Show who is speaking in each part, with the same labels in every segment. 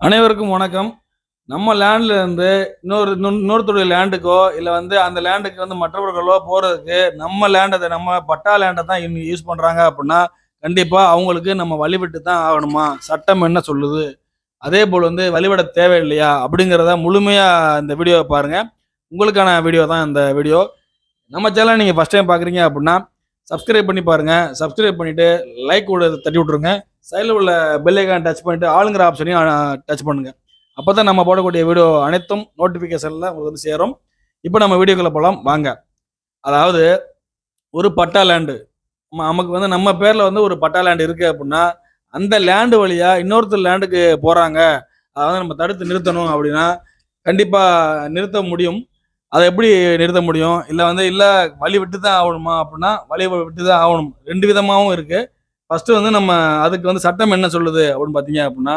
Speaker 1: அனைவருக்கும் வணக்கம். நம்ம லேண்ட்ல இருந்து இன்னொரு இன்னொருத்தருடைய லேண்டுக்கோ இல்லை வந்து அந்த லேண்டுக்கு வந்து மற்றவர்களோ போகிறதுக்கு நம்ம லேண்டை நம்ம பட்டா லேண்டை தான் இன்னும் யூஸ் பண்ணுறாங்க அப்படின்னா கண்டிப்பாக அவங்களுக்கு நம்ம வழிவிட்டு தான் ஆகணுமா? சட்டம் என்ன சொல்லுது? அதே போல் வந்து வழிபட தேவையில்லையா? அப்படிங்கிறத முழுமையாக இந்த வீடியோவை பாருங்கள் உங்களுக்கான வீடியோ தான் இந்த வீடியோ நம்ம சேனல் நீங்கள் ஃபஸ்ட் டைம் பார்க்குறீங்க அப்படின்னா சப்ஸ்கிரைப் பண்ணி பாருங்கள் சப்ஸ்கிரைப் பண்ணிவிட்டு லைக் கூட தட்டி விட்ருங்க சைடில் உள்ள பெல்லைக்கான் டச் பண்ணிட்டு ஆளுங்கிற ஆப்ஷனையும் டச் பண்ணுங்கள் அப்போ தான் நம்ம போடக்கூடிய வீடியோ அனைத்தும் நோட்டிஃபிகேஷனில் உங்களுக்கு வந்து சேரும். இப்போ நம்ம வீடியோக்குள்ளே போகலாம் வாங்க. அதாவது ஒரு பட்டா லேண்டு நமக்கு வந்து நம்ம பேரில் வந்து ஒரு பட்டா லேண்டு இருக்குது அப்படின்னா அந்த லேண்டு வழியாக இன்னொருத்தர் லேண்டுக்கு போகிறாங்க அதை வந்து நம்ம தடுத்து நிறுத்தணும் அப்படின்னா கண்டிப்பாக நிறுத்த முடியும். அதை எப்படி நிறுத்த முடியும்? இல்லை வந்து இல்லை வழி விட்டு தான் ஆகணுமா அப்படின்னா வழி விட்டு தான் ஆகணும். ரெண்டு விதமாகவும் இருக்குது ஃபர்ஸ்ட் வந்து நம்ம அதுக்கு வந்து சட்டம் என்ன சொல்லுது அப்படின்னு பார்த்தீங்க அப்படின்னா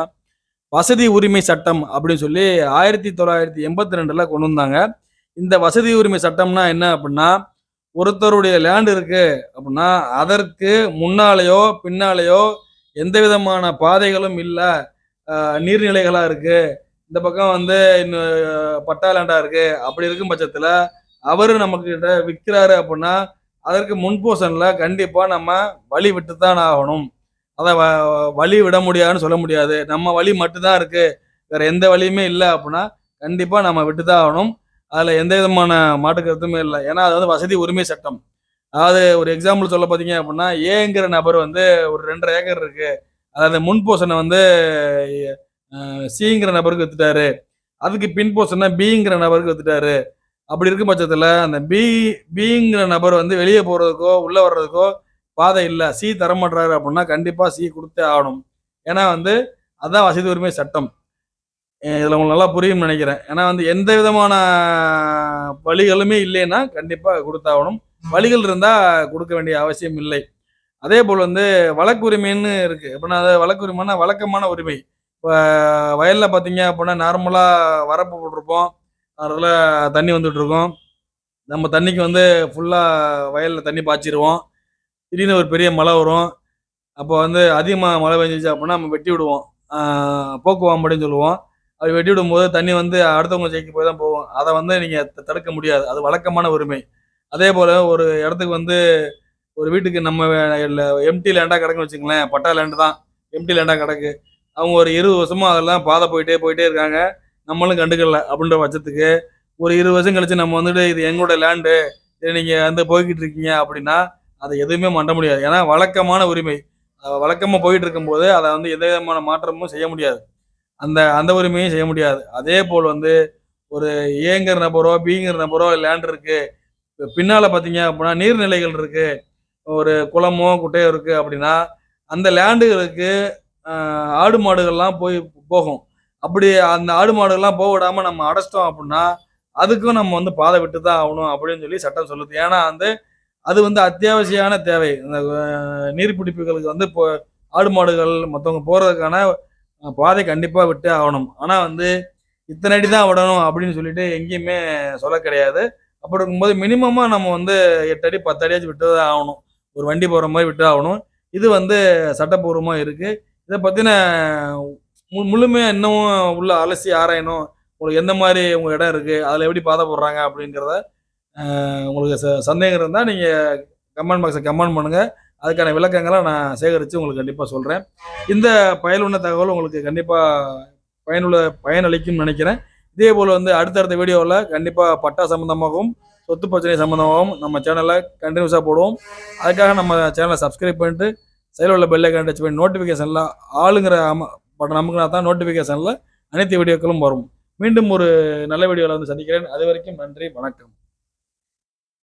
Speaker 1: வசதி உரிமை சட்டம் அப்படின்னு சொல்லி ஆயிரத்தி தொள்ளாயிரத்தி எண்பத்தி ரெண்டுல கொண்டு வந்தாங்க. இந்த வசதி உரிமை சட்டம்னா என்ன அப்படின்னா ஒருத்தருடைய லேண்ட் இருக்கு அப்படின்னா அதற்கு முன்னாலேயோ பின்னாலேயோ எந்த விதமான பாதைகளும் இல்லை. நீர்நிலைகளாக இருக்கு. இந்த பக்கம் வந்து இன்னும் பட்டா லேண்டா இருக்கு. அப்படி இருக்கும் பட்சத்தில் அவர் நமக்கு விற்கிறாரு அப்படின்னா அதற்கு முன்போசன்ல கண்டிப்பாக நம்ம வழி விட்டு தான் ஆகணும். அதை வ- வழி விட முடியாதுன்னு சொல்ல முடியாது. நம்ம வழி மட்டும்தான் இருக்குது வேற எந்த வழியுமே இல்லை அப்படின்னா கண்டிப்பாக நம்ம விட்டு தான் ஆகணும். அதில் எந்த விதமான மாற்று கருத்துமே இல்லை. ஏன்னா அது வந்து வசதி உரிமை சட்டம். அதாவது ஒரு எக்ஸாம்பிள் சொல்ல பார்த்தீங்க அப்படின்னா ஏங்கிற நபர் வந்து ஒரு ரெண்டரை ஏக்கர் இருக்குது அதாவது முன் போர்ஷனை வந்து சிங்கிற நபருக்கு வித்துட்டாரு. அதுக்கு பின் போர்ஷனை பிங்கிற நபருக்கு வித்துட்டாரு. அப்படி இருக்கும் பட்சத்தில் அந்த பி பிங்கிற நபர் வந்து வெளியே போகிறதுக்கோ உள்ளே வர்றதுக்கோ பாதை இல்லை. சி தரமாட்டுறாரு அப்படின்னா கண்டிப்பாக சி கொடுத்தே ஆகணும். ஏன்னா வந்து அதுதான் வசதி உரிமை சட்டம். இதில் உங்களுக்கு நல்லா புரியும்னு நினைக்கிறேன். ஏன்னா வந்து எந்த விதமான வழிகளுமே இல்லைன்னா கண்டிப்பாக கொடுத்தாகணும் வழிகள் இருந்தால் கொடுக்க வேண்டிய அவசியம் இல்லை. அதே போல் வந்து வழக்கு உரிமைன்னு இருக்குது எப்படின்னா அது வழக்கு உரிமைன்னா வழக்கமான உரிமை. இப்போ வயலில் பார்த்தீங்க அப்படின்னா நார்மலாக வரப்பு போட்டிருப்போம். அதில் தண்ணி வந்துட்டு இருக்கும் நம்ம தண்ணிக்கு வந்து ஃபுல்லாக வயலில் தண்ணி பாய்ச்சிருவோம். திடீர்னு ஒரு பெரிய மழை வரும். அப்போ வந்து அதிகமாக மழை பெஞ்சிச்சு அப்படின்னா நம்ம வெட்டி விடுவோம். ஆஹ் போக்குவாம்படின்னு சொல்லுவோம். அது வெட்டி விடும்போது தண்ணி வந்து அடுத்தவங்க ஜெயிக்க போய் தான் போகும். அதை வந்து நீங்கள் தடுக்க முடியாது. அது வழக்கமான உரிமை. அதே போல் ஒரு இடத்துக்கு வந்து ஒரு வீட்டுக்கு நம்ம எம்டி லேண்டாக கிடக்குன்னு வச்சுங்களேன் பட்டா லேண்டு தான். எம்டி லேண்டாக கிடக்கு. அவங்க ஒரு இருபது வருஷமா அதெல்லாம் பாதை போயிட்டே போயிட்டே இருக்காங்க. நம்மளும் கண்டுக்கல அப்படின்ற பட்சத்துக்கு ஒரு இருபது வருஷம் கழிச்சு நம்ம வந்துட்டு இது எங்களோட லேண்டு இதை நீங்கள் வந்து போய்கிட்டு இருக்கீங்க அப்படின்னா அதை எதுவுமே பண்ண முடியாது. ஏன்னா வழக்கமான உரிமை. வழக்கமாக போயிட்டு இருக்கும்போது அதை வந்து எந்த விதமான மாற்றமும் செய்ய முடியாது. அந்த அந்த உரிமையும் செய்ய முடியாது. அதே போல் வந்து ஒரு ஏங்கிற நபரோ பிங்கிற நபரோ லேண்ட் இருக்கு. பின்னால் பார்த்தீங்க அப்படின்னா நீர்நிலைகள் இருக்கு. ஒரு குளமோ குட்டையோ இருக்கு அப்படின்னா அந்த லேண்டுகளுக்கு ஆடு மாடுகள்லாம் போய் போகும். அப்படி அந்த ஆடு மாடுகள்லாம் போக விடாம நம்ம அடைச்சிட்டோம் அப்படின்னா அதுக்கும் நம்ம வந்து பாதை விட்டு தான் ஆகணும் அப்படின்னு சொல்லி சட்டம் சொல்லுது. ஏன்னா வந்து அது வந்து அத்தியாவசியமான தேவை. இந்த நீர்பிடிப்புகளுக்கு வந்து இப்போ ஆடு மாடுகள் மற்றவங்க போகிறதுக்கான பாதை கண்டிப்பாக விட்டு ஆகணும். ஆனால் வந்து இத்தனை அடி தான் விடணும் அப்படின்னு சொல்லிட்டு எங்கேயுமே சொல்ல கிடையாது. அப்படி இருக்கும்போது மினிமமாக நம்ம வந்து எட்டு அடி பத்து அடியாச்சும் விட்டு தான் ஆகணும். ஒரு வண்டி போகிற மாதிரி விட்டு ஆகணும். இது வந்து சட்டப்பூர்வமாக இருக்குது இதை பற்றின முழுமையாக இன்னமும் உள்ள அலசி ஆராயணும். உங்களுக்கு எந்த மாதிரி உங்கள் இடம் இருக்குது அதில் எப்படி பாதை போடுறாங்க அப்படிங்கிறத உங்களுக்கு ச சந்தேகம் இருந்தால் நீங்கள் கமெண்ட் பாக்ஸை கமெண்ட் பண்ணுங்கள் அதுக்கான விளக்கங்களை நான் சேகரித்து உங்களுக்கு கண்டிப்பாக சொல்கிறேன் இந்த பயனுள்ள தகவல் உங்களுக்கு கண்டிப்பாக பயனுள்ள பயனளிக்கும்னு நினைக்கிறேன். இதே போல் வந்து அடுத்தடுத்த வீடியோவில் கண்டிப்பாக பட்டா சம்மந்தமாகவும் சொத்து பிரச்சனை சம்மந்தமாகவும் நம்ம சேனலை கண்டினியூஸாக போடுவோம். அதுக்காக நம்ம சேனலை சப்ஸ்கிரைப் பண்ணிட்டு சைடில் உள்ள பெல்லை டச் பண்ணி நோட்டிஃபிகேஷனில் ஆளுங்கிற பட் நமக்குனா தான் நோட்டிஃபிகேஷனில் அனைத்து வீடியோக்களும் வரும். மீண்டும் ஒரு நல்ல வீடியோவில் வந்து சந்திக்கிறேன். அது வரைக்கும் நன்றி வணக்கம்.